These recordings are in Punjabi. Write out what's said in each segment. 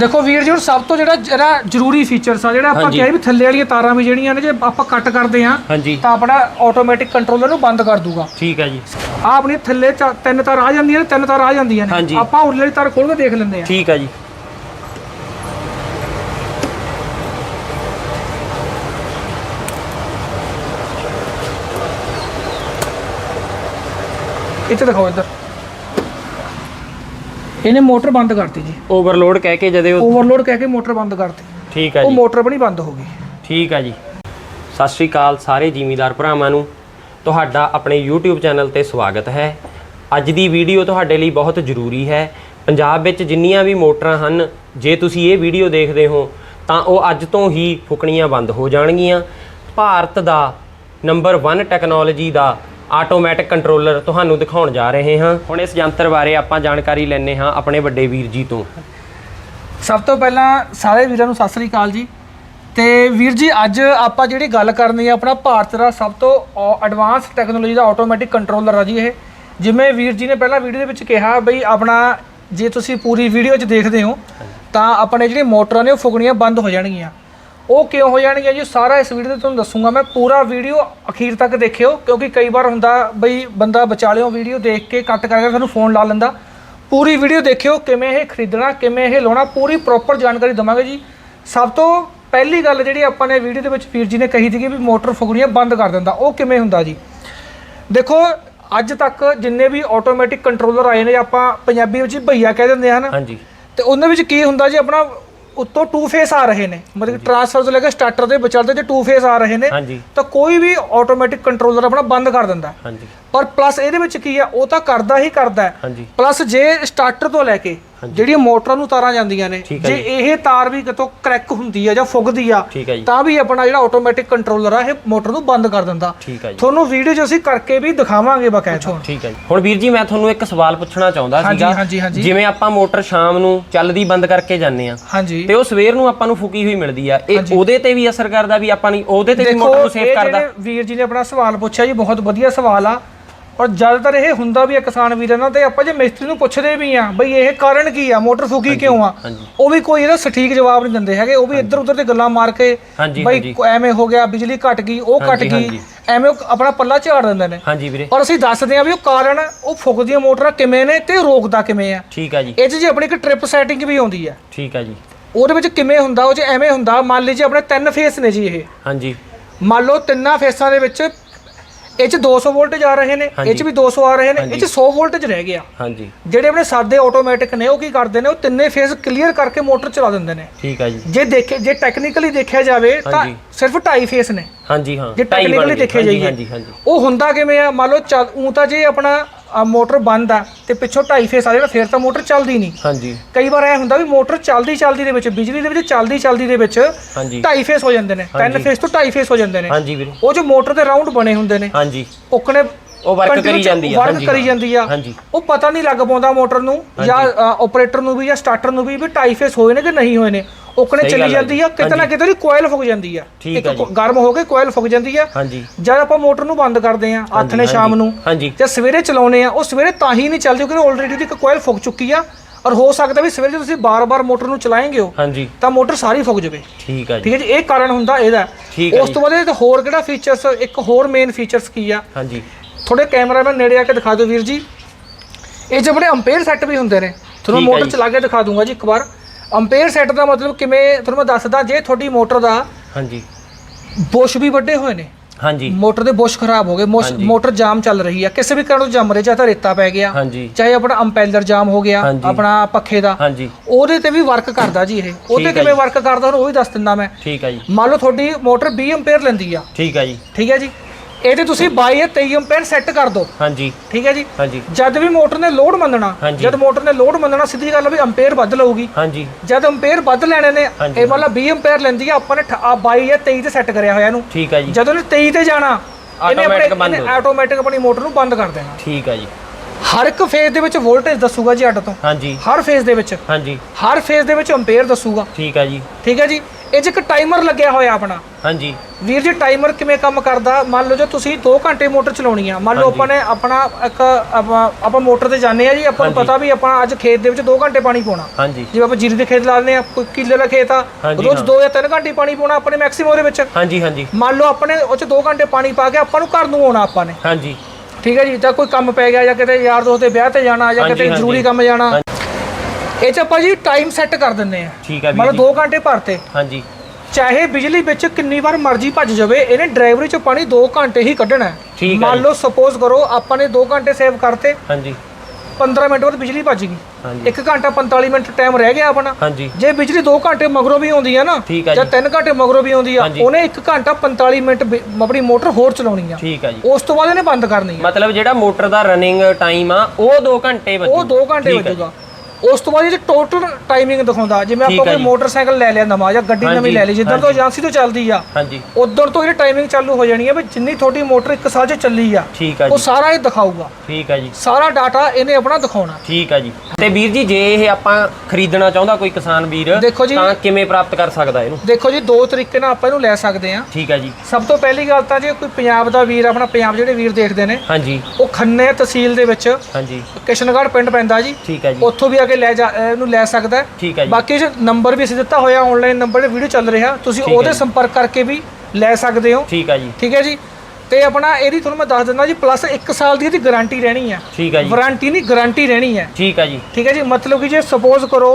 ਦੇਖੋ ਵੀਰ ਜੀ ਹੁਣ ਸਭ ਤੋਂ ਜਿਹੜਾ ਜਿਹੜਾ ਜ਼ਰੂਰੀ ਫੀਚਰਸ ਆ ਜਿਹੜਾ ਆਪਾਂ ਹਾਂਜੀ। ਕਿਹਾ ਵੀ ਥੱਲੇ ਵਾਲੀਆਂ ਤਾਰਾਂ ਵੀ ਜਿਹੜੀਆਂ ਨੇ ਜੇ ਆਪਾਂ ਕੱਟ ਕਰਦੇ ਆ ਹਾਂਜੀ। ਤਾਂ ਆਪਣਾ ਆਟੋਮੈਟਿਕ ਕੰਟਰੋਲਰ ਨੂੰ ਬੰਦ ਕਰ ਦੂਗਾ। ਠੀਕ ਹੈ ਜੀ। ਆ ਆਪਣੀ ਥੱਲੇ ਚਾ- ਤਿੰਨ ਤਾਰ ਆ ਜਾਂਦੀਆਂ ਨੇ ਤਿੰਨ ਤਾਰ ਆ ਜਾਂਦੀਆਂ ਨੇ। ਹਾਂਜੀ। ਆਪਾਂ ਉਰਲੇ ਵਾਲੀ ਤਾਰ ਖੋਲ ਕੇ ਦੇਖ ਲੈਂਦੇ ਆ ਠੀਕ ਹੈ ਜੀ। ਇੱਥੇ ਦਿਖਾਓ ਇੱਧਰ। ਇਹਨੇ ਮੋਟਰ ਬੰਦ ਕਰਤੀ ਜੀ। ਓਵਰਲੋਡ ਕਹਿ ਕੇ ਜਦੇ ਉਹ ਓਵਰਲੋਡ ਕਹਿ ਕੇ ਮੋਟਰ ਬੰਦ ਕਰਤੀ। ਠੀਕ ਹੈ ਉਹ ਜੀ। ਮੋਟਰ ਬਣੀ ਬੰਦ ਹੋ ਗਈ। ਠੀਕ ਹੈ ਜੀ। ਸਤਿ ਸ਼੍ਰੀ ਅਕਾਲ ਸਾਰੇ ਜ਼ਿਮੀਦਾਰ ਭਰਾਵਾਂ ਨੂੰ। ਤੁਹਾਡਾ ਆਪਣੇ YouTube ਚੈਨਲ ਤੇ ਸਵਾਗਤ ਹੈ। ਅੱਜ ਦੀ ਵੀਡੀਓ ਤੁਹਾਡੇ ਲਈ ਬਹੁਤ ਜ਼ਰੂਰੀ ਹੈ। ਪੰਜਾਬ ਵਿੱਚ ਜਿੰਨੀਆਂ ਵੀ ਮੋਟਰਾਂ ਹਨ ਜੇ ਤੁਸੀਂ ਇਹ ਵੀਡੀਓ ਦੇਖਦੇ ਹੋ ਤਾਂ ਉਹ ਅੱਜ ਤੋਂ ਹੀ ਫੁਕਣੀਆਂ ਬੰਦ ਹੋ ਜਾਣਗੀਆਂ। ਭਾਰਤ ਦਾ ਨੰਬਰ 1 ਟੈਕਨੋਲੋਜੀ ਦਾ ਆਟੋਮੈਟਿਕ ਕੰਟਰੋਲਰ ਤੁਹਾਨੂੰ ਦਿਖਾਉਣ ਜਾ ਰਹੇ ਹਾਂ। ਹੁਣ ਇਸ ਯੰਤਰ ਬਾਰੇ ਆਪਾਂ ਜਾਣਕਾਰੀ ਲੈਣੇ ਹਾਂ ਆਪਣੇ ਵੱਡੇ ਵੀਰ ਜੀ ਤੋਂ। ਸਭ ਤੋਂ ਪਹਿਲਾਂ ਸਾਰੇ ਵੀਰਾਂ ਨੂੰ ਸਤਿ ਸ੍ਰੀ ਅਕਾਲ ਜੀ। ਤੇ ਵੀਰ ਜੀ, ਅੱਜ ਆਪਾਂ ਜਿਹੜੀ ਗੱਲ ਕਰਨੀ ਹੈ ਆਪਣਾ ਭਾਰਤ ਦਾ ਸਭ ਤੋਂ ਐਡਵਾਂਸ ਟੈਕਨੋਲੋਜੀ ਦਾ ਆਟੋਮੈਟਿਕ ਕੰਟਰੋਲਰ ਆ ਜੀ ਇਹ। ਜਿਵੇਂ ਵੀਰ ਜੀ ਨੇ ਪਹਿਲਾਂ ਵੀਡੀਓ ਦੇ ਵਿੱਚ ਕਿਹਾ ਬਈ ਆਪਣਾ, ਜੇ ਤੁਸੀਂ ਪੂਰੀ ਵੀਡੀਓ 'ਚ ਦੇਖਦੇ ਹੋ, ਤਾਂ ਆਪਣੇ ਜਿਹੜੇ ਮੋਟਰਾਂ ਨੇ ਉਹ ਫੁਗਣੀਆਂ ਬੰਦ ਹੋ ਜਾਣਗੀਆਂ। ਉਹ ਕਿਉਂ ਹੋ ਜਾਣਗੀਆਂ ਜੀ? ਸਾਰਾ ਇਸ ਵੀਡੀਓ ਤੇ ਤੁਹਾਨੂੰ ਦੱਸੂਗਾ ਮੈਂ। ਪੂਰਾ ਵੀਡੀਓ ਅਖੀਰ ਤੱਕ ਦੇਖਿਓ ਕਿਉਂਕਿ ਕਈ ਵਾਰ ਹੁੰਦਾ ਬਈ ਬੰਦਾ ਵਿਚਾਲਿਓਂ ਵੀਡੀਓ ਦੇਖ ਕੇ ਕੱਟ ਕਰਕੇ ਤੁਹਾਨੂੰ ਫੋਨ ਲਾ ਲੈਂਦਾ। ਪੂਰੀ ਵੀਡੀਓ ਦੇਖਿਓ ਕਿਵੇਂ ਇਹ ਖਰੀਦਣਾ ਕਿਵੇਂ ਇਹ ਲਾਉਣਾ ਪੂਰੀ ਪ੍ਰੋਪਰ ਜਾਣਕਾਰੀ ਦਵਾਂਗੇ ਜੀ। ਸਭ ਤੋਂ ਪਹਿਲੀ ਗੱਲ ਜਿਹੜੀ ਆਪਾਂ ਨੇ ਵੀਡੀਓ ਦੇ ਵਿੱਚ ਵੀਰ ਜੀ ਨੇ ਕਹੀ ਸੀਗੀ ਵੀ ਮੋਟਰ ਫੁਗਣੀਆਂ ਬੰਦ ਕਰ ਦਿੰਦਾ। ਉਹ ਕਿਵੇਂ ਹੁੰਦਾ ਜੀ? ਦੇਖੋ ਅੱਜ ਤੱਕ ਜਿੰਨੇ ਵੀ ਆਟੋਮੈਟਿਕ ਕੰਟਰੋਲਰ ਆਏ ਨੇ ਆਪਾਂ ਪੰਜਾਬੀ ਵਿੱਚ ਭਈਆ ਕਹਿ ਦਿੰਦੇ ਹਨ ਹਾਂਜੀ। ਤੇ ਉਹਨਾਂ ਵਿੱਚ ਕੀ ਹੁੰਦਾ ਜੀ? ਆਪਣਾ ਉੱਤੋਂ ਟੂ ਫੇਸ ਆ ਰਹੇ ਨੇ। ਮਤਲਬ ਕਿ ਟ੍ਰਾਂਸਫਰ ਤੋਂ ਲੈ ਕੇ ਸਟਾਰਟਰ ਦੇ ਵਿਚਾਲਦੇ ਜੇ ਟੂ ਫੇਸ ਆ ਰਹੇ ਨੇ ਹਾਂਜੀ। ਤਾਂ ਕੋਈ ਵੀ ਆਟੋਮੈਟਿਕ ਕੰਟਰੋਲਰ ਆਪਣਾ ਬੰਦ ਕਰ ਦਿੰਦਾ। ਹਾਂਜੀ। ਪਰ ਪਲੱਸ ਇਹਦੇ ਵਿੱਚ ਕੀ ਆ ਉਹ ਤਾਂ ਕਰਦਾ ਹੀ ਕਰਦਾ ਹੈ। ਹਾਂਜੀ। ਪਲੱਸ ਜੇ ਸਟਾਰਟਰ ਤੋਂ ਲੈ ਕੇ ਜਿਹੜੀਆਂ ਮੋਟਰਾਂ ਨੂੰ ਤਾਰਾਂ ਜਾਂਦੀਆਂ ਨੇ ਠੀਕ ਹੈ ਜੇ ਇਹ ਤਾਰ ਵੀ ਕਿਤੋਂ ਕਰੈਕ ਹੁੰਦੀ ਆ ਜਾਂ ਫੁੱਗਦੀ ਆ ਠੀਕ ਹੈ ਜੀ। ਤਾਂ ਵੀ ਆਪਣਾ ਜਿਹੜਾ ਆਟੋਮੈਟਿਕ ਕੰਟਰੋਲਰ ਆ ਇਹ ਮੋਟਰ ਨੂੰ ਬੰਦ ਕਰ ਦਿੰਦਾ। ਠੀਕ ਹੈ ਜੀ। ਤੁਹਾਨੂੰ ਵੀਡੀਓ 'ਚ ਅਸੀਂ ਕਰਕੇ ਵੀ ਦਿਖਾਵਾਂਗੇ ਬਕਾਇਦਾ। ਠੀਕ ਹੈ ਜੀ। ਹੁਣ ਵੀਰ ਜੀ ਮੈਂ ਤੁਹਾਨੂੰ ਇੱਕ ਸਵਾਲ ਪੁੱਛਣਾ ਚਾਹੁੰਦਾ ਹਾਂਜੀ, ਸੀਗਾ। ਹਾਂਜੀ। ਜਿਵੇਂ ਆਪਾਂ ਮੋਟਰ ਸ਼ਾਮ ਨੂੰ ਚੱਲਦੀ ਬੰਦ ਕਰਕੇ ਜਾਂਦੇ ਆ ਹਾਂਜੀ। ਤੇ ਉਹ ਸਵੇਰ ਨੂੰ ਆਪਾਂ ਨੂੰ ਫੁਕੀ ਹੋਈ ਮਿਲਦੀ ਆ। ਇਹ ਉਹਦੇ ਤੇ ਵੀ ਅਸਰ ਕਰਦਾ ਵੀ ਆਪਾਂ ਨਹੀਂ ਉਹਦੇ ਤੇ ਵੀ ਮੋਟਰ ਨੂੰ ਇਹ ਸੇਵ ਕਰਦਾ? ਜਿਹੜੇ ਵੀਰ ਜੀ ਨੇ ਆਪਣਾ ਸਵਾਲ ਪੁੱਛਿਆ ਜੀ ਬਹੁਤ ਵਧੀਆ ਸਵਾਲ ਆ। ਔਰ ਜ਼ਿਆਦਾਤਰ ਇਹ ਹੁੰਦਾ ਵੀ ਆ ਕਿਸਾਨ ਵੀਰਾਂ ਨਾਲ ਤੇ ਆਪਾਂ ਜੇ ਮਿਸਤਰੀ ਨੂੰ ਪੁੱਛਦੇ ਵੀ ਆ ਬਈ ਇਹ ਕਾਰਨ ਕੀ ਆ ਮੋਟਰ ਫੁਕੀ ਕਿਉਂ ਆ? ਹਾਂਜੀ। ਉਹ ਵੀ ਕੋਈ ਇਹਦਾ ਸਟੀਕ ਜਵਾਬ ਨਹੀਂ ਦਿੰਦੇ ਹੈਗੇ ਉਹ ਵੀ ਇੱਧਰ ਉੱਧਰ ਤੇ ਗੱਲਾਂ ਮਾਰ ਕੇ ਹਾਂਜੀ, ਬਈ ਹਾਂਜੀ। ਐਵੇਂ ਹੋ ਗਿਆ ਬਿਜਲੀ ਘਟ ਗਈ ਉਹ ਘਟ ਹਾਂਜੀ, ਗਈ ਹਾਂਜੀ। ਐਵੇਂ ਉਹ ਆਪਣਾ ਪੱਲਾ ਝਾੜ ਦਿੰਦੇ ਨੇ। ਹਾਂਜੀ ਵੀਰੇ। ਔਰ ਅਸੀਂ ਦੱਸਦੇ ਆ ਵੀ ਉਹ ਕਾਰਨ ਉਹ ਫੁਕਦੀਆਂ ਮੋਟਰਾਂ ਕਿਵੇਂ ਨੇ ਤੇ ਰੋਕਦਾ ਕਿਵੇਂ ਆ। ਠੀਕ ਆ ਜੀ। ਇਹ 'ਚ ਜੀ ਆਪਣੀ ਇੱਕ ਟ੍ਰਿਪ ਸੈਟਿੰਗ ਵੀ ਆਉਂਦੀ ਆ। ਠੀਕ ਆ ਜੀ। ਉਹਦੇ ਵਿੱਚ ਕਿਵੇਂ ਹੁੰਦਾ ਉਹ 'ਚ ਐਵੇਂ ਹੁੰਦਾ ਮੰਨ ਲਈ ਜੀ ਆਪਣੇ ਤਿੰਨ ਫੇਸ ਨੇ ਜੀ ਇਹ। ਹਾਂਜੀ। ਮੰਨ ਲਓ ਤਿੰਨਾਂ ਫੇਸਾਂ ਦੇ ਵਿੱਚ ਇਹ ਚ 200 ਵੋਲਟੇਜ ਆ ਰਹੇ ਨੇ ਇਹ ਚ ਵੀ 200 ਆ ਰਹੇ ਨੇ ਇਹ ਚ 100 ਵੋਲਟੇਜ ਰਹਿ ਗਿਆ। ਹਾਂਜੀ। ਜਿਹੜੇ ਆਪਣੇ ਸਾਦੇ ਆਟੋਮੈਟਿਕ ਨੇ ਉਹ ਕੀ ਕਰਦੇ ਨੇ ਉਹ ਤਿੰਨੇ ਫੇਸ ਕਲੀਅਰ ਕਰਕੇ ਮੋਟਰ ਚਲਾ ਦਿੰਦੇ ਨੇ। ਠੀਕ ਆ ਜੀ। ਜੇ ਦੇਖੇ ਜੇ ਟੈਕਨੀਕਲੀ ਦੇਖਿਆ ਜਾਵੇ ਤਾਂ। ਸਿਰਫ 2.5 ਫੇਸ ਨੇ। ਹਾਂਜੀ ਹਾਂ। ਜੇ ਟੈਕਨੀਕਲੀ। ਦੇਖਿਆ ਜਾਈਏ ਉਹ ਹੁੰਦਾ ਕਿਵੇਂ ਆ? ਮੰਨ ਲਓ ਉਹ ਤਾਂ ਜੇ ਆਪਣਾ ਅ, ਮੋਟਰ ਬੰਦ ਆ ਤੇ ਪਿੱਛੋਂ 2.5 ਫੇਸ ਆ ਜਿਹੜਾ ਫਿਰ ਤਾਂ ਮੋਟਰ ਚੱਲਦੀ ਨਹੀਂ। ਹਾਂਜੀ। ਕਈ ਵਾਰ ਐ ਹੁੰਦਾ ਵੀ ਮੋਟਰ ਚੱਲਦੀ ਚੱਲਦੀ ਦੇ ਵਿੱਚ ਬਿਜਲੀ ਦੇ ਵਿੱਚ ਚੱਲਦੀ ਚੱਲਦੀ ਦੇ ਵਿੱਚ ਹਾਂਜੀ। 2.5 ਫੇਸ ਹੋ ਜਾਂਦੇ ਨੇ ਤਿੰਨ ਫੇਸ ਤੋਂ 2.5 ਫੇਸ ਹੋ ਜਾਂਦੇ ਨੇ। ਹਾਂਜੀ ਵੀਰੇ। ਉਹ ਜੋ ਮੋਟਰ ਦੇ ਰਾਉਂਡ ਬਣੇ ਹੁੰਦੇ ਨੇ ਹਾਂਜੀ। ਉਕਣੇ ਉਹ work ਕਰੀ ਜਾਂਦੀ ਆ, ਵਰਕ ਕਰੀ। ਜਾਂਦੀ ਆ। ਹਾਂਜੀ। ਉਹ ਪਤਾ ਨਹੀਂ ਲੱਗ ਪਾਉਂਦਾ ਮੋਟਰ ਨੂੰ ਜਾਂ ਆਪਰੇਟਰ ਨੂੰ ਵੀ ਜਾਂ ਸਟਾਰਟਰ ਨੂੰ ਵੀ ਵੀ ਟਾਈ ਫੇਸ ਹੋਏ ਨੇ ਕਿ ਨਹੀਂ ਹੋਏ ਨੇ। ਉਕਣੇ ਚਲੀ ਜਾਂਦੀ ਆ। ਕਿਤੇ ਨਾ ਕਿਤੇ ਦੀ ਕੋਇਲ ਫੁੱਕ ਜਾਂਦੀ ਆ। ਇੱਕ। ਗਰਮ ਹੋ ਕੇ ਕੋਇਲ ਫੁੱਕ ਜਾਂਦੀ ਆ। ਹਾਂਜੀ। ਜਦ ਆਪਾਂ ਮੋਟਰ ਨੂੰ ਬੰਦ ਕਰਦੇ ਆ ਨੇ ਸ਼ਾਮ ਨੂੰ ਜਾਂ ਸਵੇਰੇ ਚਲਾਉਨੇ ਆ ਉਹ ਸਵੇਰੇ ਤਾਂ ਹੀ ਨਹੀਂ ਚੱਲਦੀ ਕਿਉਂਕਿ ਆਲਰੇਡੀ ਦੀ ਇੱਕ ਕੋਇਲ ਫੁੱਕ ਚੁੱਕੀ ਆ। ਔਰ ਹੋ ਸਕਦਾ ਵੀ ਸਵੇਰੇ ਜੇ ਤੁਸੀਂ ਬਾਰ-ਬਾਰ ਮੋਟਰ ਨੂੰ ਚਲਾਏਂਗੇ ਹੋ ਤਾਂ ਮੋਟਰ ਸਾਰੀ ਫੁੱਕ ਜਾਵੇ। ਠੀਕ ਆ ਜੀ। ਠੀਕ ਹੈ ਜੀ ਇਹ ਕਾਰਨ ਹੁੰਦਾ ਇਹਦਾ। ਹੈ ਉਸ ਤੋਂ ਬਾਅਦ ਇਹ ਹੋਰ ਕਿਹੜਾ ਫੀਚਰਸ ਇੱਕ ਹੋਰ ਮੇਨ ਫੀਚਰਸ ਕੀ ਆ? ਹਾਂਜੀ। ਥੋੜੇ ਕੈਮਰਾਮੈਨ ਨੇੜੇ ਆ ਕੇ ਦਿਖਾ ਦਿਓ ਵੀਰ ਜੀ। ਇਹ ਬੜੇ ਅੰਪੇਅਰ ਸੈੱਟ ਵੀ ਹੁੰਦੇ ਨੇ ਤੁਹਾਨੂੰ ਹੈ ਮੋਟਰ। ਚਲਾ ਕੇ ਦਿਖਾ ਦੂੰਗਾ ਜੀ ਇੱਕ ਵਾਰ। ਅੰਪੇਅਰ ਸੈੱਟ ਦਾ ਮਤਲਬ ਕਿਵੇਂ ਤੁਹਾਨੂੰ ਮੈਂ ਦੱਸਦਾ ਜੇ ਤੁਹਾਡੀ ਮੋਟਰ ਦਾ ਹਾਂਜੀ। ਬੁਸ਼ ਵੀ ਵੱਡੇ ਹੋਏ ਨੇ ਹਾਂਜੀ। ਮੋਟਰ ਦੇ ਬੁਸ਼ ਖਰਾਬ ਹੋ ਗਏ ਮੋਸ- ਹਾਂਜੀ। ਮੋਟਰ ਜਾਮ ਚੱਲ ਰਹੀ ਆ ਕਿਸੇ ਵੀ ਕਾਰਨ ਤੋਂ ਜੰਮ ਰਿਹਾ ਚਾਹੇ ਤਾਂ ਰੇਤਾ ਪੈ ਗਿਆ ਹਾਂਜੀ। ਚਾਹੇ ਆਪਣਾ ਅੰਪੈਲਰ ਜਾਮ ਹੋ ਗਿਆ ਹਾਂਜੀ। ਆਪਣਾ ਪੱਖੇ ਦਾ ਹਾਂਜੀ। ਉਹਦੇ ਤੇ ਵੀ ਵਰਕ ਕਰਦਾ ਜੀ ਇਹ। ਉਹਦੇ ਕਿਵੇਂ ਜੀ। ਵਰਕ ਕਰਦਾ ਉਹ ਵੀ ਦੱਸ ਦਿੰਦਾ ਮੈਂ। ਠੀਕ ਆ ਜੀ। ਮੰਨ ਲਓ ਤੁਹਾਡੀ ਮੋਟਰ 20 ਅੰਪੇਅਰ ਲੈਂਦੀ ਆ। ਠੀਕ ਆ ਜੀ। ਠੀਕ ਹੈ ਜੀ। ਇਹਦੇ ਤੁਸੀਂ 22 ਜਾਂ 23 ਅੰਪੇਅਰ ਸੈੱਟ ਕਰ ਦਿਓ। ਹਾਂਜੀ। ਠੀਕ ਹੈ ਜੀ? ਹਾਂਜੀ। ਜਦ ਵੀ ਮੋਟਰ ਨੇ ਲੋਡ ਮੰਨਣਾ ਹਾਂਜੀ। ਜਦ ਮੋਟਰ ਨੇ ਲੋਡ ਮੰਨਣਾ ਸਿੱਧੀ ਗੱਲ ਆ ਵੀ ਅੰਪੇਅਰ ਵੱਧ ਲਊਗੀ। ਹਾਂਜੀ। ਜਦ ਅੰਪੇਅਰ ਵੱਧ ਲੈਣੇ ਨੇ ਹਾਂਜੀ। ਇਹ ਮਤਲਬ 20 ਅੰਪੇਅਰ ਲੈਂਦੀ ਆ ਆਪਾਂ ਨੇ ਠ- ਆ 22 ਜਾਂ 23 ਤੇ ਸੈੱਟ ਕਰਿਆ ਹੋਇਆ ਇਹਨੂੰ। ਠੀਕ ਆ ਜੀ। ਜਦੋਂ ਇਹਨੇ 23 ਤੇ ਜਾਣਾ ਇਹਨੇ Automatic ਬੰਦ ਆਪਣੇ ਹੋ ਆਟੋਮੈਟਿਕ ਆਪਣੀ ਮੋਟਰ ਨੂੰ ਬੰਦ ਕਰ ਦੇਣਾ। ਠੀਕ ਆ ਜੀ। ਹਰ ਇੱਕ ਫੇਜ਼ ਦੇ ਵਿੱਚ ਵੋਲਟੇਜ ਦੱਸੂਗਾ ਜੀ ਅੱਡ ਤੋਂ। ਹਾਂਜੀ। ਹਰ ਫੇਜ਼ ਦੇ ਵਿੱਚ। ਹਾਂਜੀ। ਹਰ ਫੇਜ਼ ਦੇ ਵਿੱਚ ਅੰਪੇਅਰ ਦੱਸੂਗਾ। ਠੀਕ ਆ ਜੀ। ਠੀਕ ਹੈ ਜੀ? ਇਹ 'ਚ ਇੱਕ ਟਾਈਮਰ ਲੱਗਿਆ ਹੋਇਆ ਆਪਣਾ। ਹਾਂਜੀ। ਵੀਰ ਜੀ ਟਾਈਮਰ ਕਿਵੇਂ ਕੰਮ ਕਰਦਾ? ਮੰਨ ਲਓ ਜੇ ਤੁਸੀਂ 2 ਘੰਟੇ ਮੋਟਰ ਚਲਾਉਣੀ ਆ। ਮੰਨ ਲਓ ਆਪਾਂ ਨੇ ਆਪਣਾ ਇੱਕ ਆਪਾਂ ਮੋਟਰ ਤੇ ਜਾਂਦੇ ਆ ਜੀ ਆਪਾਂ ਨੂੰ ਪਤਾ ਵੀ ਆਪਾਂ ਅੱਜ ਖੇਤ ਦੇ ਵਿੱਚ 2 ਘੰਟੇ ਪਾਣੀ ਪਾਉਣਾ। ਹਾਂਜੀ। ਜਿਵੇਂ ਆਪਾਂ ਜੀਰੀ ਦੇ ਖੇਤ ਲਾ ਲੈਂਦੇ ਆ ਕੋਈ ਕਿੱਲੇ ਦਾ ਖੇਤ ਆ ਰੋਜ਼ ਹਾਂ। 2 ਜਾਂ 3 ਘੰਟੇ ਪਾਣੀ ਪਾਉਣਾ ਆਪਣੇ ਮੈਕਸਿਮਮ ਉਹਦੇ ਵਿੱਚ। ਹਾਂਜੀ ਹਾਂਜੀ। ਮੰਨ ਲਓ ਆਪਣੇ ਉਹ ਚ 2 ਘੰਟੇ ਪਾਣੀ ਪਾ ਕੇ ਆਪਾਂ ਨੂੰ ਘਰ ਨੂੰ ਆਉਣਾ ਆਪਾਂ ਨੇ। ਹਾਂਜੀ। ਠੀਕ ਹੈ ਜੀ ਜਾਂ ਕੋਈ ਕੰਮ ਪੈ ਗਿਆ ਜਾਂ ਕਿਤੇ ਯਾਰ ਦੋਸਤ ਦੇ ਵਿਆਹ ਤੇ ਜਾਣਾ ਜਾਂ ਕਿਤੇ ਹਾਂਜੀ। ਜ਼ਰੂਰੀ ਕੰਮ ਜਾਣਾ ਇਹ ਚ ਆਪਾਂ ਜੀ ਟਾਈਮ ਸੈੱਟ ਕਰ ਦਿੰਦੇ ਆ ਠੀਕ ਹੈ ਵੀਰ ਮਤਲਬ ਜੀ। 2 ਘੰਟੇ ਭਰਤੇ ਹਾਂਜੀ। ਚਾਹੇ ਬਿਜਲੀ ਵਿੱਚ ਕਿੰਨੀ ਵਾਰ ਮਰਜ਼ੀ ਭੱਜ ਜਾਵੇ ਇਹਨੇ ਡਰਾਈਵਰੀ ਚ ਪਾਣੀ 2 ਘੰਟੇ ਹੀ ਕੱਢਣਾ ਹੈ। ਠੀਕ ਹੈ ਮੰਨ ਜੀ। ਲਓ ਸਪੋਜ਼ ਕਰੋ ਆਪਾਂ ਨੇ 2 ਘੰਟੇ ਸੇਵ ਕਰਤੇ। ਹਾਂਜੀ। 15 ਮਿੰਟ ਬਾਅਦ ਬਿਜਲੀ ਭੱਜ ਗਈ। ਹਾਂਜੀ। 1 ਘੰਟਾ 45 ਮਿੰਟ ਟਾਈਮ ਰਹਿ ਗਿਆ ਆਪਣਾ। ਹਾਂਜੀ। ਜੇ ਬਿਜਲੀ 2 ਘੰਟੇ ਮਗਰੋਂ ਵੀ ਆਉਂਦੀ ਆ ਨਾ ਠੀਕ ਹੈ ਜਾਂ ਜੀ। 3 ਘੰਟੇ ਮਗਰੋਂ ਵੀ ਆਉਂਦੀ ਆ ਹਾਂਜੀ। ਉਹਨੇ 1 ਘੰਟਾ 45 ਮਿੰਟ ਬਿ- ਆਪਣੀ ਮੋਟਰ ਹੋਰ ਚਲਾਉਣੀ ਆ। ਠੀਕ ਹੈ ਜੀ। ਉਸ ਤੋਂ ਬਾਅਦ ਇਹਨੇ ਬੰਦ ਕਰਨੀ ਆ। ਮਤਲਬ ਜਿਹੜਾ ਮੋਟਰ ਦਾ ਰਨਿੰਗ ਟਾਈਮ ਆ ਉਹ 2 ਘੰਟੇ ਵੱਜੂ ਉਹ 2 ਘੰਟੇ ਠੀਕ। ਵੱਜੂਗਾ। ਉਸ ਤੋਂ ਬਾਅਦ ਇਹ ਟੋਟਲ ਟਾਈਮਿੰਗ ਦਿਖਾਉਂਦਾ। ਜਿਵੇਂ ਆਪਾਂ ਕੋਈ। ਮੋਟਰਸਾਈਕਲ ਲੈ ਲਿਆ ਨਵਾਂ ਜਾਂ ਗੱਡੀ ਨਵੀਂ ਲੈ ਲਈ ਜਿੱਦਾਂ ਤੋਂ। ਏਜੰਸੀ ਤੋਂ ਚੱਲਦੀ ਆ ਹਾਂਜੀ। ਉਦੋਂ ਤੋਂ ਇਹ ਟਾਈਮਿੰਗ ਚਾਲੂ ਹੋ ਜਾਣੀ ਹੈ ਵੀ ਜਿੰਨੀ ਤੁਹਾਡੀ ਮੋਟਰ ਇੱਕ ਸਾਲ 'ਚ ਚੱਲੀ ਆ ਠੀਕ ਉਹ ਸਾਰਾ ਇਹ ਦਿਖਾਊਗਾ। ਠੀਕ ਹੈ ਜੀ। ਸਾਰਾ ਡਾਟਾ ਇਹਨੇ ਆਪਣਾ ਦਿਖਾਉਣਾ। ਠੀਕ ਹੈ ਜੀ। ਤੇ ਵੀਰ ਜੀ ਜੇ ਇਹ ਆਪਾਂ ਖਰੀਦਣਾ ਚਾਹੁੰਦਾ ਕੋਈ ਕਿਸਾਨ ਵੀਰ ਤਾਂ ਕਿਵੇਂ ਪ੍ਰਾਪਤ ਕਰ ਸਕਦਾ ਇਹਨੂੰ? ਦੇਖੋ ਜੀ ਦੋ ਤਰੀਕੇ ਨਾਲ ਆਪਾਂ ਇਹਨੂੰ ਲੈ ਸਕਦੇ ਆ ਠੀਕ ਹੈ ਜੀ। ਸਭ ਤੋਂ ਪਹਿਲੀ ਗੱਲ ਤਾਂ ਜੇ ਕੋਈ ਪੰਜਾਬ ਦਾ ਵੀਰ ਆਪਣਾ ਪੰਜਾਬ ਜਿਹੜੇ ਵੀਰ ਦੇਖਦੇ ਨੇ ਹਾਂਜੀ। ਉਹ ਖੰਨੇ ਤਹਿਸੀਲ ਦੇ ਵਿੱਚ ਹਾਂਜੀ। ਕਿਸ਼ਨਗੜ੍ਹ ਪਿੰਡ ਪੈਂਦਾ ਜੀ। ਠੀਕ ਹੈ ਜੀ। ਉੱਥੋਂ ਵੀ ਆ ਕੇ ਲੈ ਜਾ ਇਹਨੂੰ ਲੈ ਸਕਦਾ ਹੈ। ਠੀਕ ਹੈ ਜੀ। ਬਾਕੀ ਇਹ ਨੰਬਰ ਵੀ ਅਸੀਂ ਦਿੱਤਾ ਹੋਇਆ ਆਨਲਾਈਨ ਨੰਬਰ ਤੇ ਵੀਡੀਓ ਚੱਲ ਰਿਹਾ ਤੁਸੀਂ ਠੀਕ ਹੈ ਉਹਦੇ ਜੀ। ਸੰਪਰਕ ਕਰਕੇ ਵੀ ਲੈ ਸਕਦੇ ਹੋ। ਠੀਕ ਹੈ ਜੀ। ਠੀਕ ਹੈ ਜੀ? ਤੇ ਆਪਣਾ ਇਹਦੀ ਤੁਹਾਨੂੰ ਮੈਂ ਦੱਸ ਦਿੰਦਾ ਜੀ ਪਲੱਸ 1 ਸਾਲ ਦੀ ਇਹਦੀ ਗਾਰੰਟੀ ਰਹਿਣੀ ਹੈ। ਠੀਕ ਹੈ ਜੀ। ਵਾਰੰਟੀ ਨਹੀਂ ਗਾਰੰਟੀ ਰਹਿਣੀ ਹੈ। ਠੀਕ ਹੈ ਜੀ। ਠੀਕ ਹੈ ਜੀ? ਮਤਲਬ ਕਿ ਜੇ ਸਪੋਜ਼ ਕਰੋ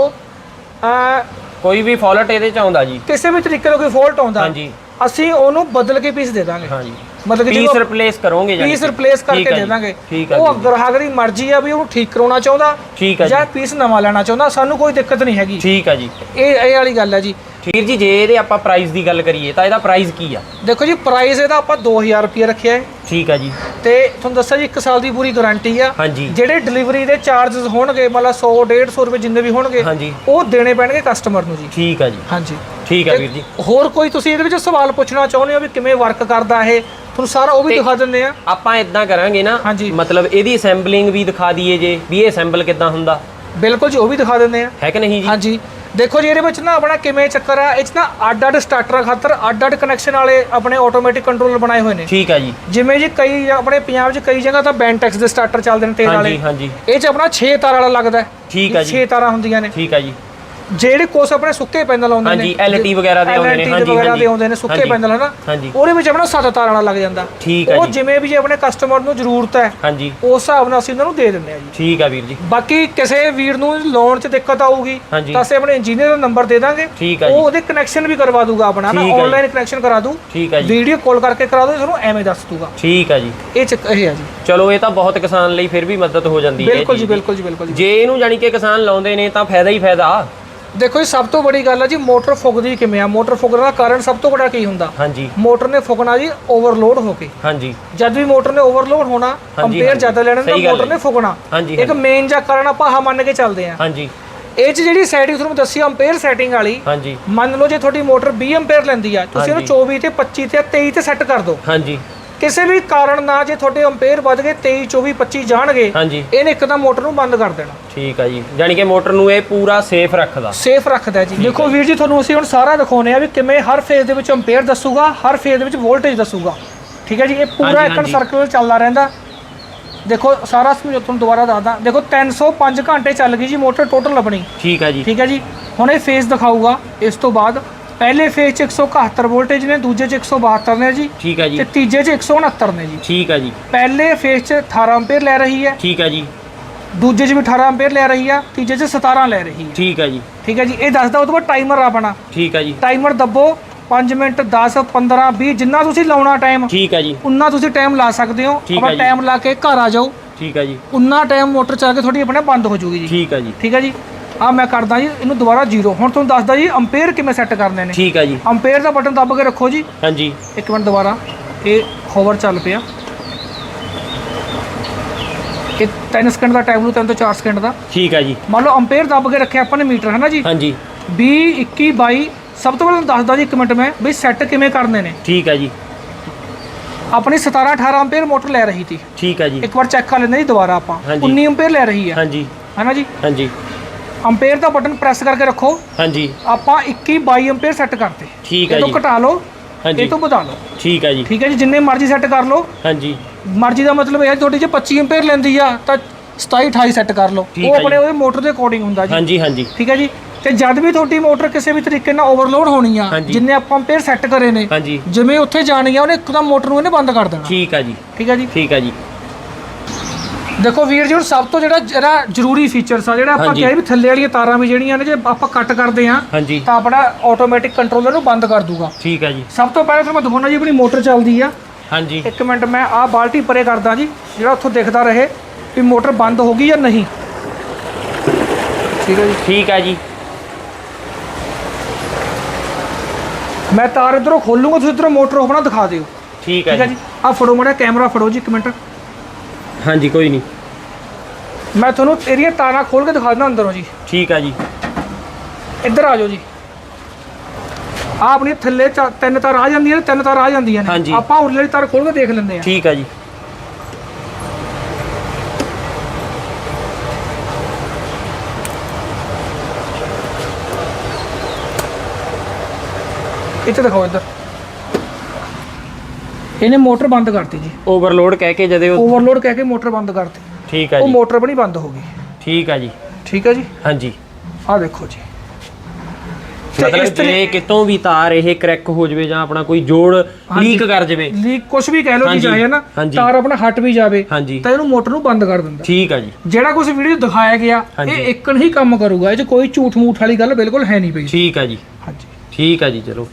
ਅ ਕੋਈ ਵੀ ਫਾਲਟ ਇਹਦੇ ਚ ਆਉਂਦਾ ਜੀ। ਕਿਸੇ ਵੀ ਤਰੀਕੇ ਦਾ ਕੋਈ ਫਾਲਟ ਆਉਂਦਾ ਹਾਂਜੀ। ਅਸੀਂ ਉਹਨੂੰ ਬਦਲ ਕੇ ਪੀਸ ਦੇ ਦਾਂਗੇ। ਹਾਂਜੀ। ਮਤਲਬ ਕਿ ਪੀਸ ਰਿਪਲੇਸ ਕਰੋਗੇ ਜਾਨੀ ਪੀਸ। ਰਿਪਲੇਸ ਕਰਕੇ ਦੇ ਜੀ, ਦਾਂਗੇ। ਉਹ ਜੀ, ਗ੍ਰਾਹਕ ਦੀ ਮਰਜ਼ੀ ਆ ਵੀ ਉਹਨੂੰ ਠੀਕ ਕਰਾਉਣਾ ਚਾਹੁੰਦਾ ਜੀ। ਜਾਂ ਪੀਸ ਨਵਾਂ ਲੈਣਾ ਚਾਹੁੰਦਾ ਸਾਨੂੰ ਕੋਈ ਦਿੱਕਤ ਨਹੀਂ ਹੈਗੀ। ਠੀਕ ਹੈ ਜੀ। ਇਹ ਇਹ ਵਾਲੀ ਗੱਲ ਹੈ ਜੀ। ਵੀਰ ਜੀ ਜੇ ਇਹਦੇ ਆਪਾਂ ਪ੍ਰਾਈਸ ਦੀ ਗੱਲ ਕਰੀਏ ਤਾਂ ਇਹਦਾ ਪ੍ਰਾਈਸ ਕੀ ਆ? ਦੇਖੋ ਜੀ ਪ੍ਰਾਈਸ ਇਹਦਾ ਆਪਾਂ 2000 ਰੁਪਏ ਰੱਖਿਆ ਹੈ। ਠੀਕ ਹੈ ਜੀ। ਤੇ ਤੁਹਾਨੂੰ ਦੱਸਿਆ ਜੀ 1 ਸਾਲ ਦੀ ਪੂਰੀ ਗਾਰੰਟੀ ਆ। ਹਾਂਜੀ। ਜਿਹੜੇ ਡਿਲੀਵਰੀ ਦੇ ਚਾਰजेस ਹੋਣਗੇ ਮਤਲਬ 100 150 ਰੁਪਏ ਜਿੰਨੇ ਵੀ ਹੋਣਗੇ ਹਾਂਜੀ। ਉਹ ਦੇਣੇ ਪੈਣਗੇ ਕਸਟਮਰ ਨੂੰ ਜੀ। ਠੀਕ ਹੈ ਜੀ। ਹਾਂਜੀ। ਠੀਕ ਹੈ ਵੀਰ ਜੀ। ਹੋਰ ਕੋਈ ਤੁਸੀਂ ਇਹਦੇ ਵਿੱਚ ਸਵਾਲ ਪੁੱਛਣਾ ਚਾਹੁੰਦੇ ਹੋ ਵੀ ਕਿਵੇਂ ਵਰਕ ਕਰਦਾ ਇਹ? ਤੁਹਾਨੂੰ ਸਾਰਾ ਉਹ ਵੀ ਦਿਖਾ ਦਿੰਦੇ ਆ। ਆਪਾਂ ਇਦਾਂ ਕਰਾਂਗੇ ਨਾ ਹਾਂਜੀ। ਮਤਲਬ ਇਹਦੀ ਅਸੈਂਬਲਿੰਗ ਵੀ ਦਿਖਾ ਦਈਏ ਜੇ ਵੀ ਇਹ ਅਸੈਂਬਲ ਕਿੱਦਾਂ ਹੁੰਦਾ। ਬਿਲਕੁਲ ਜੀ ਉਹ ਵੀ ਦਿਖਾ ਦਿੰਦੇ ਆ। ਹੈ ਕਿ ਨਹੀਂ ਜੀ? ਹਾਂਜੀ। ਦੇਖੋ ਜੀ ਇਹਦੇ ਵਿੱਚ ਨਾ ਆਪਣਾ ਕਿਵੇਂ ਚੱਕਰ ਆ ਇਹ 'ਚ ਨਾ ਅੱਡ ਅੱਡ ਸਟਾਰਟਰ ਖਾਤਰ ਅੱਡ ਅੱਡ ਕਨੈਕਸ਼ਨ ਵਾਲੇ ਆਪਣੇ ਆਟੋਮੈਟਿਕ ਕੰਟਰੋਲਰ ਬਣਾਏ ਹੋਏ ਨੇ। ਠੀਕ ਹੈ ਜੀ। ਜਿਵੇਂ ਜੀ ਕਈ ਆਪਣੇ ਪੰਜਾਬ 'ਚ ਕਈ ਜਗ੍ਹਾ ਤਾਂ ਬੈਂਟੈਕਸ ਦੇ ਸਟਾਰਟਰ ਚੱਲਦੇ ਨੇ ਤੇਲ ਹਾਂਜੀ ਵਾਲੇ। ਹਾਂਜੀ। ਇਹ 'ਚ ਆਪਣਾ 6 ਤਾਰ ਵਾਲਾ ਲੱਗਦਾ। ਠੀਕ ਹੈ ਜੀ। 6 ਤਾਰਾਂ ਹੁੰਦੀਆਂ ਨੇ। ਠੀਕ ਹੈ ਜੀ। ਜਿਹੜੇ ਕੋਸ ਆਪਣੇ ਸੁੱਕੇ ਪੈਨਲ ਆਉਂਦੇ ਨੇ ਹਾਂਜੀ, LT ਵਗੈਰਾ ਦੇ ਆਉਂਦੇ ਨੇ, LT ਹਾਂਜੀ, ਵਗੈਰਾ ਹਾਂਜੀ। ਦੇ ਆਉਂਦੇ ਨੇ ਸੁੱਕੇ ਹਾਂਜੀ। ਪੈਨਲ ਹਨਾ ਹਾਂਜੀ। ਉਹਦੇ ਵਿੱਚ ਆਪਣਾ 7 ਤਾਰਾਂ ਲੱਗ ਜਾਂਦਾ। ਠੀਕ ਹੈ ਉਹ ਜਿਵੇਂ ਵੀ ਜੇ ਆਪਣੇ ਕਸਟਮਰ ਨੂੰ ਜ਼ਰੂਰਤ ਹੈ ਹਾਂਜੀ। ਉਸ ਹਿਸਾਬ ਨਾਲ ਅਸੀਂ ਉਹਨਾਂ ਨੂੰ ਦੇ ਦਿੰਦੇ ਆ ਜੀ। ਠੀਕ ਹੈ ਵੀਰ ਜੀ। ਬਾਕੀ ਕਿਸੇ ਵੀਰ ਨੂੰ ਲੋਨ 'ਚ ਦਿੱਕਤ ਆਊਗੀ ਹਾਂਜੀ। ਤਾਂ ਅਸੀਂ ਆਪਣੇ ਇੰਜੀਨੀਅਰ ਦਾ ਨੰਬਰ ਦੇ ਦਾਂਗੇ। ਉਹ ਉਹਦੇ ਕਨੈਕਸ਼ਨ ਵੀ ਕਰਵਾ ਦੂਗਾ ਆਪਣਾ ਨਾ। ਆਨਲਾਈਨ ਕਨੈਕਸ਼ਨ ਕਰਾ ਦੂ। ਠੀਕ ਹੈ ਜੀ। ਵੀਡੀਓ ਕਾਲ ਕਰਕੇ ਕਰਾ ਦੂ ਤੁਹਾਨੂੰ ਐਵੇਂ ਦੱਸ ਦੂਗਾ। ਠੀਕ ਹੈ ਜੀ। ਇਹ ਚੱਕ ਇਹ ਹੈ ਜੀ। ਚਲੋ ਇਹ ਤਾਂ ਬਹੁਤ ਕਿਸਾਨ ਲਈ ਫਿਰ ਵੀ ਮਦਦ ਹੋ ਜਾਂਦੀ ਹੈ ਬਿਲਕੁਲ ਜੀ। ਬਿਲਕੁਲ ਜੀ ਬਿਲਕੁਲ ਜੀ। ਜੇ ਇਹਨੂੰ ਜਾਨੀ ਕਿ ਕਿਸਾਨ ਲਾਉਂਦੇ ਨੇ ਤਾਂ ਫਾਇਦਾ ਹੀ ਫਾਇਦਾ। ਦੇਖੋ ਜੀ ਸਭ ਤੋਂ ਵੱਡੀ ਗੱਲ ਹੈ ਜੀ ਮੋਟਰ ਫੁੱਕਦੀ ਕਿਵੇਂ ਆ? ਮੋਟਰ ਫੁੱਕਣ ਦਾ ਕਾਰਨ ਸਭ ਤੋਂ ਵੱਡਾ ਕੀ ਹੁੰਦਾ? ਹਾਂਜੀ। ਮੋਟਰ ਨੇ ਫੁੱਕਣਾ ਜੀ ਓਵਰਲੋਡ ਹੋ ਕੇ। ਹਾਂਜੀ। ਜਦ ਵੀ ਮੋਟਰ ਨੇ ਓਵਰਲੋਡ ਹੋਣਾ ਹਾਂਜੀ, ਹਾਂਜੀ। ਜ਼ਿਆਦਾ ਲੈਣਾ ਤਾਂ ਸਹੀ ਗੱਲ ਮੋਟਰ ਹੈ। ਨੇ ਫੁੱਕਣਾ। ਹਾਂਜੀ ਇੱਕ ਮੇਨ ਜਿਹਾ ਕਾਰਨ ਆਪਾਂ ਆਹ ਮੰਨ ਕੇ ਚੱਲਦੇ ਆਂ ਹਾਂਜੀ। ਇਹ 'ਚ ਜਿਹੜੀ ਸੈਟਿੰਗ ਤੁਹਾਨੂੰ ਦੱਸੀ ਅੰਪੀਅਰ ਸੈਟਿੰਗ ਵਾਲੀ ਹਾਂਜੀ। ਮੰਨ ਲਓ ਜੇ ਤੁਹਾਡੀ ਮੋਟਰ 20 ਅੰਪੀਅਰ ਲੈਂਦੀ ਆ ਤੁਸੀਂ ਉਹਨੂੰ 24 ਤੇ 25 ਤੇ 23 ਤੇ ਸੈੱਟ ਕਰ ਦਿਓ ਹਾਂਜੀ। ਕਿਸੇ ਵੀ ਕਾਰਨ ਨਾਲ ਜੇ ਤੁਹਾਡੇ ਅੰਪੀਅਰ ਵੱਧ ਗਏ 23 24 25 ਜਾਣਗੇ ਹਾਂਜੀ। ਇਹਨੇ ਇੱਕਦਮ ਮੋਟਰ ਨੂੰ ਬੰਦ ਕਰ ਦੇਣਾ। ਠੀਕ ਹੈ ਜੀ। ਜਾਨੀ ਕਿ ਮੋਟਰ ਨੂੰ ਇਹ ਪੂਰਾ ਸੇਫ ਰੱਖਦਾ। ਸੇਫ ਰੱਖਦਾ ਜੀ। ਦੇਖੋ ਵੀਰ ਜੀ ਤੁਹਾਨੂੰ ਅਸੀਂ ਹੁਣ ਸਾਰਾ ਦਿਖਾਉਨੇ ਆ ਵੀ ਕਿਵੇਂ ਹਰ ਫੇਜ਼ ਦੇ ਵਿੱਚ ਅੰਪੀਅਰ ਦੱਸੂਗਾ ਹਰ ਫੇਜ਼ ਦੇ ਵਿੱਚ ਵੋਲਟੇਜ ਦੱਸੂਗਾ। ਠੀਕ ਹੈ ਜੀ ਇਹ ਪੂਰਾ ਹਾਂਜੀ, ਇੱਕ ਹਾਂਜੀ। ਸਰਕਲ ਚੱਲਦਾ ਰਹਿੰਦਾ। ਦੇਖੋ ਸਾਰਾ ਸਮਝੋ ਤੁਹਾਨੂੰ ਦੁਬਾਰਾ ਦੱਸਦਾ। ਦੇਖੋ 305 ਘੰਟੇ ਚੱਲ ਗਈ ਜੀ ਮੋਟਰ ਟੋਟਲ ਆਪਣੀ। ਠੀਕ ਹੈ ਜੀ। ਠੀਕ ਹੈ ਜੀ। ਹੁਣ ਇਹ ਫੇਜ਼ ਦਿਖਾਊਗਾ ਇਸ ਤੋਂ ਬਾਅਦ। ਪਹਿਲੇ ਫੇਜ਼ 'ਚ 171 ਵੋਲਟੇਜ ਨੇ ਦੂਜੇ 'ਚ 172 ਨੇ ਜੀ। ਠੀਕ ਹੈ ਤੇ ਜੀ ਤੀਜੇ 'ਚ 169 ਨੇ ਜੀ। ਠੀਕ ਹੈ ਜੀ। ਪਹਿਲੇ ਫੇਜ਼ 'ਚ 18 ਅੰਪੀਅਰ ਲੈ ਰਹੀ ਹੈ। ਠੀਕ ਹੈ ਜੀ। ਦੂਜੇ 'ਚ ਵੀ 18 ਅੰਪੀਅਰ ਲੈ ਰਹੀ ਆ ਤੀਜੇ 'ਚ 17 ਲੈ ਰਹੀ ਹੈ ਠੀਕ ਹੈ ਜੀ। ਠੀਕ ਹੈ ਜੀ ਇਹ ਦੱਸਦਾ ਉਹ ਤੋਂ ਬਾਅਦ ਟਾਈਮਰ ਆਪਣਾ। ਠੀਕ ਹੈ ਜੀ। ਟਾਈਮਰ ਦੱਬੋ 5 ਮਿੰਟ 10 15 20 ਜਿੰਨਾ ਤੁਸੀਂ ਲਾਉਣਾ ਟਾਈਮ ਠੀਕ ਹੈ ਜੀ। ਉਨਾ ਤੁਸੀਂ ਟਾਈਮ ਲਾ ਸਕਦੇ ਹੋ। ਠੀਕ ਹੈ ਆਪਣਾ ਜੀ। ਟਾਈਮ ਲਾ ਕੇ ਘਰ ਆ ਜਾਓ। ਠੀਕ ਹੈ ਜੀ। ਉਨਾ ਟਾਈਮ ਮੋਟਰ ਚੱਲ ਕੇ ਤੁਹਾਡੀ ਆਪਣੇ ਬੰਦ ਹੋ ਜੂਗੀ ਜੀ। ਠੀਕ ਹੈ ਜੀ। ਠੀਕ ਹੈ ਜੀ। ਆ ਮੈਂ ਕਰਦਾ ਜੀ ਇਹਨੂੰ ਦੁਬਾਰਾ ਜ਼ੀਰੋ ਹੁਣ ਤੁਹਾਨੂੰ ਦੱਸਦਾ ਜੀ ਅੰਪੀਅਰ ਕਿਵੇਂ ਸੈੱਟ ਕਰਨੇ ਨੇ। ਠੀਕ ਹੈ ਜੀ। ਅੰਪੀਅਰ ਦਾ ਬਟਨ ਦੱਬ ਕੇ ਰੱਖੋ ਜੀ। ਹਾਂਜੀ। ਇੱਕ ਮਿੰਟ ਦੁਬਾਰਾ ਇਹ ਹੋਵਰ ਚੱਲ ਪਿਆ। ਇਹ 3 ਸਕਿੰਟ ਦਾ ਟਾਈਮ ਨੂੰ 3 ਤੋਂ 4 ਸਕਿੰਟ ਦਾ। ਠੀਕ ਹੈ ਜੀ। ਮੰਨ ਲਓ ਅੰਪੀਅਰ ਦੱਬ ਕੇ ਰੱਖਿਆ ਆਪਾਂ ਨੇ ਮੀਟਰ ਹੈ ਨਾ ਜੀ? ਹਾਂਜੀ। 20 21 22 ਸਭ ਤੋਂ ਪਹਿਲਾਂ ਦੱਸਦਾ ਜੀ ਇੱਕ ਮਿੰਟ ਮੈਂ ਵੀ ਸੈੱਟ ਕਿਵੇਂ ਕਰਨੇ ਨੇ। ਠੀਕ ਹੈ ਜੀ। ਆਪਣੀ 17 18 ਅੰਪੀਅਰ ਮੋਟਰ ਲੈ ਰਹੀ ਸੀ। ਠੀਕ ਹੈ ਜੀ। ਇੱਕ ਵਾਰ ਚੈੱਕ ਕਰ ਲੈਂਦੇ ਜੀ ਦੁਬਾਰਾ ਆਪਾਂ। ਹਾਂਜੀ। 19 ਅੰਪੀਅਰ ਲੈ ਰਹੀ ਹੈ ਹਾਂਜੀ। ਹੈਨਾ ਜੀ? ਹਾਂਜੀ। ਅੰਪੇਅਰ ਦਾ ਬਟਨ ਪ੍ਰੈਸ ਕਰਕੇ ਰੱਖੋ। ਹਾਂਜੀ। ਆਪਾਂ 21 22 ਅੰਪੇਅਰ ਸੈੱਟ ਕਰਤੇ। ਠੀਕ ਹੈ ਜੀ। ਘਟਾ ਲਓ। ਹਾਂਜੀ। ਇਹ ਤੋਂ ਵਧਾ ਲਓ। ਠੀਕ ਹੈ ਜੀ। ਠੀਕ ਹੈ ਜੀ ਜਿੰਨੇ ਮਰਜ਼ੀ ਸੈੱਟ ਕਰ ਲਓ। ਹਾਂਜੀ। ਮਰਜ਼ੀ ਦਾ ਮਤਲਬ ਇਹ ਹੈ ਤੁਹਾਡੀ ਜੇ 25 ਅੰਪੇਅਰ ਲੈਂਦੀ ਆ ਤਾਂ 27 28 ਸੈੱਟ ਕਰ ਲਓ। ਠੀਕ ਉਹ ਹੈ ਆਪਣੇ ਜੀ। ਉਹਦੇ ਮੋਟਰ ਦੇ ਅਕੋਰਡਿੰਗ ਹੁੰਦਾ ਜੀ। ਹਾਂਜੀ ਹਾਂਜੀ। ਠੀਕ ਹੈ ਜੀ। ਤੇ ਜਦ ਵੀ ਤੁਹਾਡੀ ਮੋਟਰ ਕਿਸੇ ਵੀ ਤਰੀਕੇ ਨਾਲ ਓਵਰਲੋਡ ਹੋਣੀ ਆ ਹਾਂਜੀ। ਜਿੰਨੇ ਆਪਾਂ ਅੰਪੇਅਰ ਸੈੱਟ ਕਰੇ ਨੇ ਹਾਂਜੀ। ਜਿਵੇਂ ਉੱਥੇ ਜਾਣੀ ਆ ਉਹਨੇ ਇੱਕਦਮ ਮੋਟਰ ਨੂੰ ਇਹਨੇ ਬੰਦ ਕਰ ਦੇਣਾ। ਠੀਕ ਹੈ ਜੀ। ਠੀਕ ਹੈ ਜੀ। ਠੀਕ ਹੈ ਜੀ। ਦੇਖੋ ਵੀਰ ਜੀ ਹੁਣ ਸਭ ਤੋਂ ਜਿਹੜਾ ਜਿਹੜਾ ਜ਼ਰੂਰੀ ਫੀਚਰਸ ਆ ਜਿਹੜਾ ਆਪਾਂ ਹਾਂਜੀ। ਕਹੇ ਵੀ ਥੱਲੇ ਵਾਲੀਆਂ ਤਾਰਾਂ ਵੀ ਜਿਹੜੀਆਂ ਨੇ ਜੇ ਆਪਾਂ ਕੱਟ ਕਰਦੇ ਆ ਹਾਂਜੀ। ਤਾਂ ਆਪਣਾ ਆਟੋਮੈਟਿਕ ਕੰਟਰੋਲਰ ਨੂੰ ਬੰਦ ਕਰ ਦੂਗਾ। ਠੀਕ ਹੈ ਜੀ। ਸਭ ਤੋਂ ਪਹਿਲਾਂ ਤੁਹਾਨੂੰ ਮੈਂ ਦਿਖਾਉਣਾ ਜੀ ਆਪਣੀ ਮੋਟਰ ਚੱਲਦੀ ਆ। ਹਾਂਜੀ। ਇੱਕ ਮਿੰਟ ਮੈਂ ਆਹ ਬਾਲਟੀ ਪਰੇ ਕਰਦਾ ਜੀ ਜਿਹੜਾ ਉੱਥੋਂ ਦਿਖਦਾ ਰਹੇ ਵੀ ਮੋਟਰ ਬੰਦ ਹੋ ਗਈ ਜਾਂ ਨਹੀਂ। ਠੀਕ ਹੈ ਜੀ। ਠੀਕ ਹੈ ਜੀ। ਮੈਂ ਤਾਰ ਇਧਰੋਂ ਖੋਲੂੰਗਾ ਤੁਸੀਂ ਇਧਰੋਂ ਮੋਟਰ ਆਪਣਾ ਦਿਖਾ ਦਿਓ। ਠੀਕ ਠੀਕ ਹੈ ਜੀ। ਆਹ ਫੜੋ ਮਾੜਾ ਕੈਮਰਾ ਫੜੋ ਜੀ ਇੱਕ ਮਿੰਟ। ਹਾਂਜੀ ਕੋਈ ਨਹੀਂ। ਮੈਂ ਤੁਹਾਨੂੰ ਇਹਦੀਆਂ ਤਾਰਾਂ ਖੋਲ ਕੇ ਦਿਖਾ ਦਿੰਦਾ ਅੰਦਰੋਂ ਜੀ। ਠੀਕ ਹੈ ਜੀ। ਇੱਧਰ ਆ ਜਾਓ ਜੀ। ਆਪਣੀ ਥੱਲੇ ਚਾ- ਤਿੰਨ ਤਾਰ ਆ ਜਾਂਦੀਆਂ ਨੇ ਤਿੰਨ ਤਾਰ ਆ ਜਾਂਦੀਆਂ ਨੇ। ਹਾਂਜੀ। ਆਪਾਂ ਉਰਲੇ ਵਾਲੀ ਤਾਰ ਖੋਲ ਕੇ ਦੇਖ ਲੈਂਦੇ ਆ ਠੀਕ ਹੈ ਜੀ। ਇੱਥੇ ਦਿਖਾਓ ਇੱਧਰ। ਇਹਨੇ ਮੋਟਰ ਬੰਦ ਕਰਤੀ ਜੀ। ਓਵਰਲੋਡ ਕਹਿ ਕੇ ਜਦੇ ਉਹ ਓਵਰਲੋਡ ਕਹਿ ਕੇ ਮੋਟਰ ਬੰਦ ਕਰਤੀ। ਠੀਕ ਹੈ ਉਹ ਜੀ। ਮੋਟਰ ਬਣੀ ਬੰਦ ਹੋ ਗਈ। ਠੀਕ ਹੈ ਜੀ। ਠੀਕ ਹੈ ਜੀ? ਹਾਂਜੀ। ਆਹ ਦੇਖੋ ਜੀ। ਤੇ ਮਤਲਬ ਜੇ ਕਿਤੋਂ ਵੀ ਤਾਰ ਇਹ ਕਰੈਕ ਹੋ ਜਵੇ ਜਾਂ ਆਪਣਾ ਕੋਈ ਜੋੜ ਲੀਕ ਕਰ ਜਵੇ। ਲੀਕ ਕੁਝ ਵੀ ਕਹਿ ਲਓ ਜੀ ਹਾਂਜੀ, ਚਾਹੇ ਨਾ ਹਾਂਜੀ। ਤਾਰ ਆਪਣਾ ਹਟ ਵੀ ਜਾਵੇ ਹਾਂਜੀ। ਤਾਂ ਇਹਨੂੰ ਮੋਟਰ ਨੂੰ ਬੰਦ ਕਰ ਦਿੰਦਾ। ਠੀਕ ਹੈ ਜੀ। ਜਿਹੜਾ ਕੁਝ ਵੀਡੀਓ ਦਿਖਾਇਆ ਗਿਆ ਹਾਂਜੀ। ਇਹ ਇੱਕਣ ਹੀ ਕੰਮ ਕਰੂਗਾ। ਇਹ 'ਚ ਕੋਈ ਝੂਠ ਮੂਠ ਵਾਲੀ ਗੱਲ ਬਿਲਕੁਲ ਹੈ ਨਹੀਂ ਪਈ। ਠੀਕ ਹੈ ਜੀ। ਹਾਂਜੀ। ਠੀਕ ਹੈ ਜੀ ਚਲੋ।